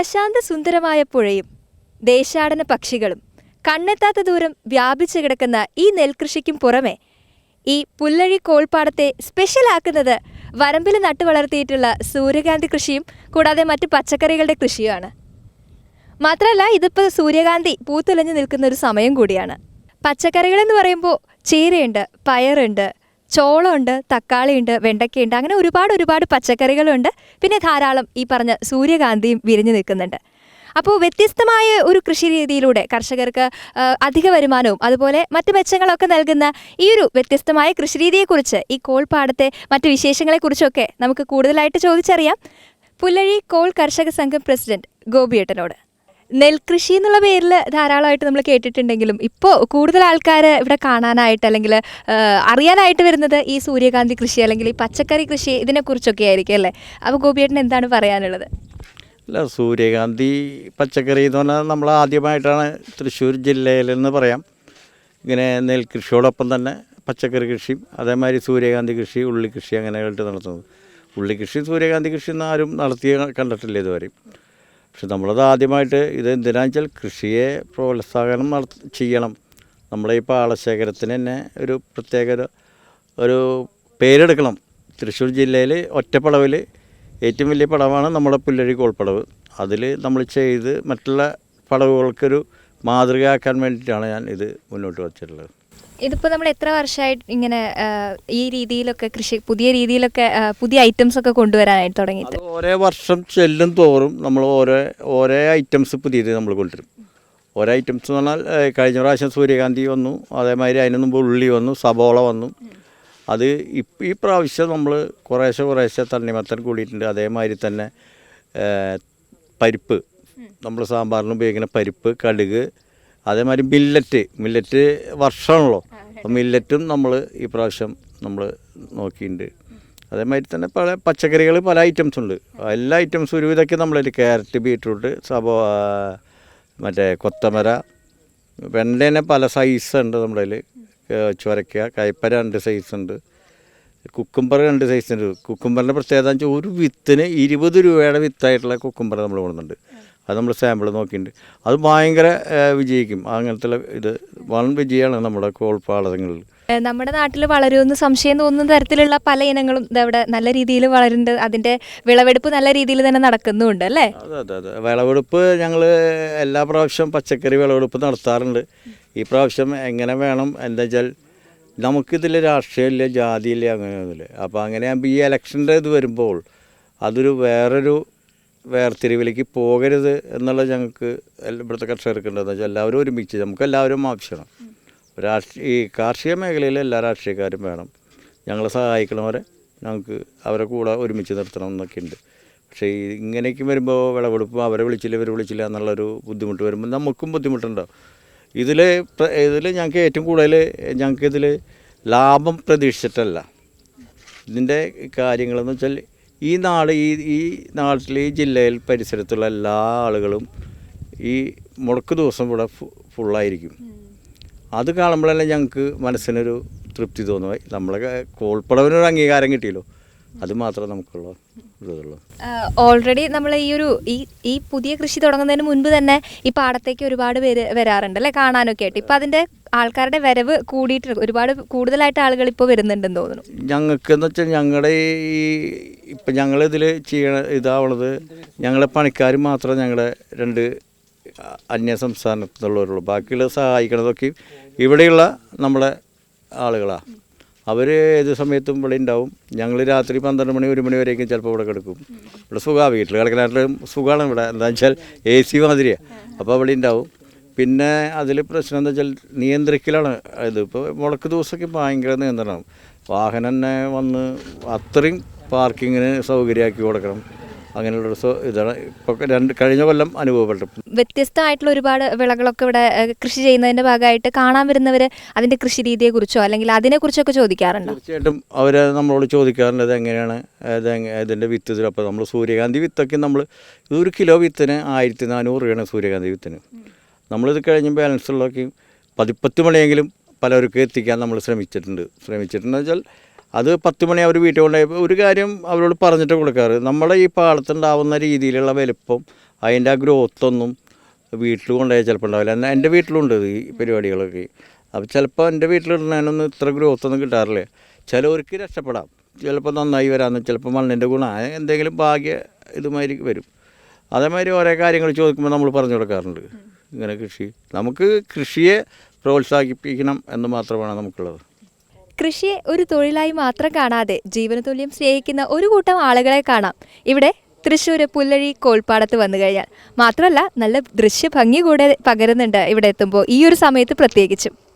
പ്രശാന്ത സുന്ദരമായ പുഴയും ദേശാടന പക്ഷികളും കണ്ണെത്താത്ത ദൂരം വ്യാപിച്ചു കിടക്കുന്ന ഈ നെൽകൃഷിക്കും പുറമെ ഈ പുല്ലഴി കോൾപ്പാടത്തെ സ്പെഷ്യലാക്കുന്നത് വരമ്പിൽ നട്ടു വളർത്തിയിട്ടുള്ള സൂര്യകാന്തി കൃഷിയും കൂടാതെ മറ്റ് പച്ചക്കറികളുടെ കൃഷിയുമാണ്. മാത്രമല്ല ഇതിപ്പോൾ സൂര്യകാന്തി പൂത്തുലഞ്ഞു നിൽക്കുന്ന ഒരു സമയം കൂടിയാണ്. പച്ചക്കറികളെന്ന് പറയുമ്പോൾ ചീരയുണ്ട് പയറുണ്ട് ചോളമുണ്ട് തക്കാളിയുണ്ട് വെണ്ടയ്ക്കയുണ്ട് അങ്ങനെ ഒരുപാട് ഒരുപാട് പച്ചക്കറികളുണ്ട്. പിന്നെ ധാരാളം ഈ പറഞ്ഞ സൂര്യകാന്തിയും വിരിഞ്ഞു നിൽക്കുന്നുണ്ട്. അപ്പോൾ വ്യത്യസ്തമായ ഒരു കൃഷി രീതിയിലൂടെ കർഷകർക്ക് അധിക വരുമാനവും അതുപോലെ മറ്റ് മെച്ചങ്ങളൊക്കെ നൽകുന്ന ഈ ഒരു വ്യത്യസ്തമായ കൃഷി രീതിയെക്കുറിച്ച് ഈ കോൾപ്പാടത്തെ മറ്റ് വിശേഷങ്ങളെക്കുറിച്ചൊക്കെ നമുക്ക് കൂടുതലായിട്ട് ചോദിച്ചറിയാം. പുല്ലഴി കോൾ കർഷക സംഘം പ്രസിഡന്റ് ഗോപിയേട്ടനോട്. നെൽകൃഷി എന്നുള്ള പേരിൽ ധാരാളമായിട്ട് നമ്മൾ കേട്ടിട്ടുണ്ടെങ്കിലും ഇപ്പോൾ കൂടുതൽ ആൾക്കാർ ഇവിടെ കാണാനായിട്ട് അല്ലെങ്കിൽ അറിയാനായിട്ട് വരുന്നത് ഈ സൂര്യകാന്തി കൃഷി അല്ലെങ്കിൽ ഈ പച്ചക്കറി കൃഷി ഇതിനെക്കുറിച്ചൊക്കെ ആയിരിക്കും അല്ലേ? അപ്പോൾ ഗോപിയേട്ടൻ എന്താണ് പറയാനുള്ളത്? അല്ല സൂര്യകാന്തി പച്ചക്കറി എന്ന് പറഞ്ഞാൽ നമ്മൾ ആദ്യമായിട്ടാണ് തൃശ്ശൂർ ജില്ലയിലെന്ന് പറയാം. ഇങ്ങനെ നെൽകൃഷിയോടൊപ്പം തന്നെ പച്ചക്കറി കൃഷിയും അതേമാതിരി സൂര്യകാന്തി കൃഷി ഉള്ളി കൃഷി അങ്ങനെയായിട്ട് നടത്തുന്നത്. ഉള്ളി കൃഷി സൂര്യകാന്തി കൃഷി ഒന്നും ആരും നടത്തി കണ്ടിട്ടില്ല ഇതുവരെ. പക്ഷെ നമ്മളത് ആദ്യമായിട്ട് ഇത് എന്തിനാണെന്ന് വെച്ചാൽ കൃഷിയെ പ്രോത്സാഹനം നടത്ത ചെയ്യണം. നമ്മളെ ഈ പാളശേഖരത്തിന് തന്നെ ഒരു പ്രത്യേക ഒരു- പേരെടുക്കണം. തൃശ്ശൂർ ജില്ലയിൽ ഒറ്റപ്പടവിൽ ഏറ്റവും വലിയ പടവാണ് നമ്മുടെ പുല്ലഴി കോൾപ്പടവ്. അതിൽ നമ്മൾ ചെയ്ത് മറ്റുള്ള പടവുകൾക്കൊരു മാതൃകയാക്കാൻ വേണ്ടിയിട്ടാണ് ഞാൻ ഇത് മുന്നോട്ട് വച്ചിട്ടുള്ളത്. ഇതിപ്പോൾ നമ്മൾ എത്ര വർഷമായിട്ട് ഇങ്ങനെ ഈ രീതിയിലൊക്കെ കൃഷി പുതിയ രീതിയിലൊക്കെ പുതിയ ഐറ്റംസ് ഒക്കെ കൊണ്ടുവരാനായിട്ട് തുടങ്ങിയിട്ട്? ഓരോ വർഷം ചെല്ലും തോറും നമ്മൾ ഓരോ ഓരോ ഐറ്റംസ് പുതിയത് നമ്മൾ കൊണ്ടുവരും. ഓരോ ഐറ്റംസ് എന്ന് പറഞ്ഞാൽ കഴിഞ്ഞ പ്രാവശ്യം സൂര്യകാന്തി വന്നു അതേമാതിരി അതിന് മുമ്പ് ഉള്ളി വന്നു സബോള വന്നു. അത് ഇപ്പം ഈ പ്രാവശ്യം നമ്മൾ കുറേശ്ശെ കുറേശ്ശെ തണ്ണിമത്തൻ കൂടിയിട്ടുണ്ട്. അതേമാതിരി തന്നെ പരിപ്പ്. നമ്മൾ സാമ്പാറിന് ഉപയോഗിക്കുന്ന പരിപ്പ് കടുക് അതേമാതിരി മില്ലറ്റ് മില്ലറ്റ് വർഷമാണല്ലോ. അപ്പോൾ മില്ലറ്റും നമ്മൾ ഈ പ്രാവശ്യം നമ്മൾ നോക്കിയിട്ടുണ്ട് അതേമാതിരി തന്നെ പല പച്ചക്കറികൾ പല ഐറ്റംസ് ഉണ്ട്. എല്ലാ ഐറ്റംസും ഒരുവിധമൊക്കെ നമ്മളതിൽ ക്യാരറ്റ് ബീട്രൂട്ട് സബോ മറ്റേ കൊത്തമര വെണ്ട തന്നെ പല സൈസ് ഉണ്ട് നമ്മുടെ ചുരക്ക കയ്പ രണ്ട് സൈസ് ഉണ്ട്. കുക്കുംബർ രണ്ട് സൈസ് ഉണ്ട്. കുക്കുംബറിന്റെ പ്രത്യേകത വെച്ചാൽ ഒരു വിത്തിന് ഇരുപത് രൂപയുടെ വിത്തായിട്ടുള്ള കുക്കുംബർ നമ്മൾ കൊടുക്കുന്നുണ്ട് അത് നമ്മൾ സാമ്പിൾ നോക്കിയിട്ടുണ്ട്. അത് ഭയങ്കര വിജയിക്കും. അങ്ങനത്തെ ഇത് വൺ വിജയമാണ് നമ്മുടെ കോൾപ്പാടങ്ങളിൽ നമ്മുടെ നാട്ടിൽ വളരുമെന്ന് സംശയം തോന്നുന്ന തരത്തിലുള്ള പല ഇനങ്ങളും ഇതവിടെ നല്ല രീതിയിൽ വളരുന്നുണ്ട്. അതിന്റെ വിളവെടുപ്പ് നല്ല രീതിയിൽ തന്നെ നടക്കുന്നുണ്ട് അല്ലേ? അതെ അതെ അതെ. വിളവെടുപ്പ് ഞങ്ങൾ എല്ലാ പ്രാവശ്യം പച്ചക്കറി വിളവെടുപ്പ് നടത്താറുണ്ട്. ഈ പ്രാവശ്യം എങ്ങനെ വേണം എന്താ വെച്ചാൽ നമുക്കിതിൽ രാഷ്ട്രീയമില്ല ജാതിയില്ല അങ്ങനെയൊന്നുമില്ല. അപ്പോൾ അങ്ങനെ ആകുമ്പോൾ ഈ ഇലക്ഷന്റെ ഇത് വരുമ്പോൾ അതൊരു വേറൊരു വേർതിരിവിലേക്ക് പോകരുത് എന്നുള്ളത് ഞങ്ങൾക്ക് ഇവിടുത്തെ കർഷകർക്ക് ഉണ്ടെന്ന് വെച്ചാൽ എല്ലാവരും ഒരുമിച്ച് നമുക്ക് എല്ലാവരും ആവശ്യമാണ്. രാഷ്ട്രീയ ഈ കാർഷിക മേഖലയിൽ എല്ലാ രാഷ്ട്രീയക്കാരും വേണം. ഞങ്ങളെ സഹായിക്കണവരെ ഞങ്ങൾക്ക് അവരെ കൂടെ ഒരുമിച്ച് നിർത്തണം എന്നൊക്കെ ഉണ്ട് പക്ഷേ ഇങ്ങനെയൊക്കെ വരുമ്പോൾ വിളവെടുപ്പ് അവരെ വിളിച്ചില്ല ഇവരെ വിളിച്ചില്ല എന്നുള്ളൊരു ബുദ്ധിമുട്ട് വരുമ്പോൾ നമുക്കും ബുദ്ധിമുട്ടുണ്ടാവും. ഇതിൽ ഇതിൽ ഞങ്ങൾക്ക് ഏറ്റവും കൂടുതൽ ഞങ്ങൾക്ക് ഇതിൽ ലാഭം പ്രതീക്ഷിച്ചിട്ടല്ല. ഇതിന്റെ കാര്യങ്ങളെന്ന് വെച്ചാൽ ഈ നാട് ഈ ഈ നാട്ടിൽ ഈ ജില്ലയിൽ പരിസരത്തുള്ള എല്ലാ ആളുകളും ഈ മുടക്ക് ദിവസം ഇവിടെ ഫു- ഫുള്ളായിരിക്കും അത് കാണുമ്പോഴല്ലേ ഞങ്ങൾക്ക് മനസ്സിനൊരു തൃപ്തി തോന്നുക. നമ്മളെ കോൾപ്പടവിനൊരു അംഗീകാരം കിട്ടിയല്ലോ. അത് മാത്രമേ നമുക്കുള്ള ഇതുള്ളൂ. ഓൾറെഡി നമ്മൾ ഈ ഒരു ഈ ഈ പുതിയ കൃഷി തുടങ്ങുന്നതിന് മുൻപ് തന്നെ ഈ പാടത്തേക്ക് ഒരുപാട് പേര് വരാറുണ്ട് അല്ലേ? കാണാനൊക്കെ ആയിട്ട്. ഇപ്പം അതിന്റെ ആൾക്കാരുടെ വരവ് കൂടിയിട്ട് ഒരുപാട് കൂടുതലായിട്ട് ആളുകൾ ഇപ്പോൾ വരുന്നുണ്ടെന്ന് തോന്നുന്നു. ഞങ്ങൾക്ക് എന്ന് വെച്ചാൽ ഞങ്ങളുടെ ഈ ഇപ്പം ഞങ്ങളിതിൽ ചെയ്യണ ഇതാവണത് ഞങ്ങളെ പണിക്കാർ മാത്രം ഞങ്ങളുടെ രണ്ട് അന്യ സംസ്ഥാനത്തുള്ളവരുള്ളൂ. ബാക്കിയുള്ള സഹായിക്കണതൊക്കെ ഇവിടെയുള്ള നമ്മളെ ആളുകളാണ് അവർ ഏത് സമയത്തും ഇവിടെ ഉണ്ടാവും. ഞങ്ങൾ രാത്രി പന്ത്രണ്ട് മണി ഒരു മണി വരെയൊക്കെ ചിലപ്പോൾ ഇവിടെ കിടക്കും. ഇവിടെ സുഖമാണ് വീട്ടിൽ കിടക്കാനായിട്ടും സുഖമാണ് ഇവിടെ. എന്താ വെച്ചാൽ എ സി മാതിരിയാണ് അപ്പോൾ അവിടെ ഉണ്ടാവും. പിന്നെ അതിൽ പ്രശ്നം എന്താ വെച്ചാൽ നിയന്ത്രിക്കലാണ്. ഇത് ഇപ്പോൾ മുളക്ക് ദിവസമൊക്കെ ഭയങ്കര നിയന്ത്രണം. വാഹനം തന്നെ വന്ന് അത്രയും പാർക്കിങ്ങിന് സൗകര്യമാക്കി കൊടുക്കണം. അങ്ങനെയുള്ളൊരു ഒരു ഇതാണ്. ഇപ്പോൾ രണ്ട് കഴിഞ്ഞ കൊല്ലം അനുഭവപ്പെട്ടു. വ്യത്യസ്തമായിട്ടുള്ള ഒരുപാട് വിളകളൊക്കെ ഇവിടെ കൃഷി ചെയ്യുന്നതിന്റെ ഭാഗമായിട്ട് കാണാൻ വരുന്നവര് അതിന്റെ കൃഷി രീതിയെക്കുറിച്ചോ അല്ലെങ്കിൽ അതിനെക്കുറിച്ചൊക്കെ ചോദിക്കാറുണ്ട്? തീർച്ചയായിട്ടും അവർ നമ്മളോട് ചോദിക്കാറുണ്ട് ഇത് എങ്ങനെയാണ് ഇത് എങ്ങ- ഇതിന്റെ വിത്ത് ഇതിൽ അപ്പോൾ നമ്മൾ സൂര്യകാന്തി വിത്തൊക്കെ നമ്മൾ ഒരു കിലോ വിത്തിന് ആയിരത്തി നാനൂറ് രൂപയാണ് സൂര്യകാന്തി വിത്തിന്. നമ്മളിത് കഴിഞ്ഞ് ബാലൻസ് ഉള്ളതൊക്കെ പതിപ്പത്ത് മണിയെങ്കിലും പലർക്കും എത്തിക്കാൻ നമ്മൾ ശ്രമിച്ചിട്ടുണ്ട്. ശ്രമിച്ചിട്ടുണ്ടെന്ന് വെച്ചാൽ അത് പത്ത് മണി അവർ വീട്ടിൽ കൊണ്ടുപോയി. ഒരു കാര്യം അവരോട് പറഞ്ഞിട്ട് കൊടുക്കാറ്. നമ്മുടെ ഈ പാടത്തുണ്ടാവുന്ന രീതിയിലുള്ള വലുപ്പം അതിന്റെ ആ ഗ്രോത്തൊന്നും വീട്ടിൽ കൊണ്ടുപോയാൽ ചിലപ്പോൾ ഉണ്ടാവില്ല. എന്നാൽ എന്റെ വീട്ടിലുണ്ട് ഈ പരിപാടികളൊക്കെ. അപ്പോൾ ചിലപ്പോൾ എന്റെ വീട്ടിലിടുന്നതിനൊന്നും ഇത്ര ഗ്രോത്തൊന്നും കിട്ടാറില്ല. ചിലവർക്ക് രക്ഷപ്പെടാം. ചിലപ്പോൾ നന്നായി വരാമെന്ന് ചിലപ്പോൾ മണ്ണിന്റെ ഗുണം എന്തെങ്കിലും ഭാഗ്യ ഇതുമാതിരി വരും. അതേമാതിരി ഓരോ കാര്യങ്ങൾ ചോദിക്കുമ്പോൾ നമ്മൾ പറഞ്ഞു കൊടുക്കാറുണ്ട്. ഇങ്ങനെ കൃഷി. നമുക്ക് കൃഷിയെ പ്രോത്സാഹിപ്പിക്കണം എന്ന് മാത്രമാണ് നമുക്കുള്ളത്. കൃഷിയെ ഒരു തൊഴിലായി മാത്രം കാണാതെ ജീവനതുല്യം സ്നേഹിക്കുന്ന ഒരു കൂട്ടം ആളുകളെ കാണാം. ഇവിടെ തൃശ്ശൂർ പുല്ലഴി കോൾപ്പാടത്ത് വന്നു കഴിഞ്ഞാൽ. മാത്രമല്ല നല്ല ദൃശ്യഭംഗി കൂടെ പകരുന്നുണ്ട് ഇവിടെ എത്തുമ്പോൾ. ഈ ഒരു സമയത്ത് പ്രത്യേകിച്ചും.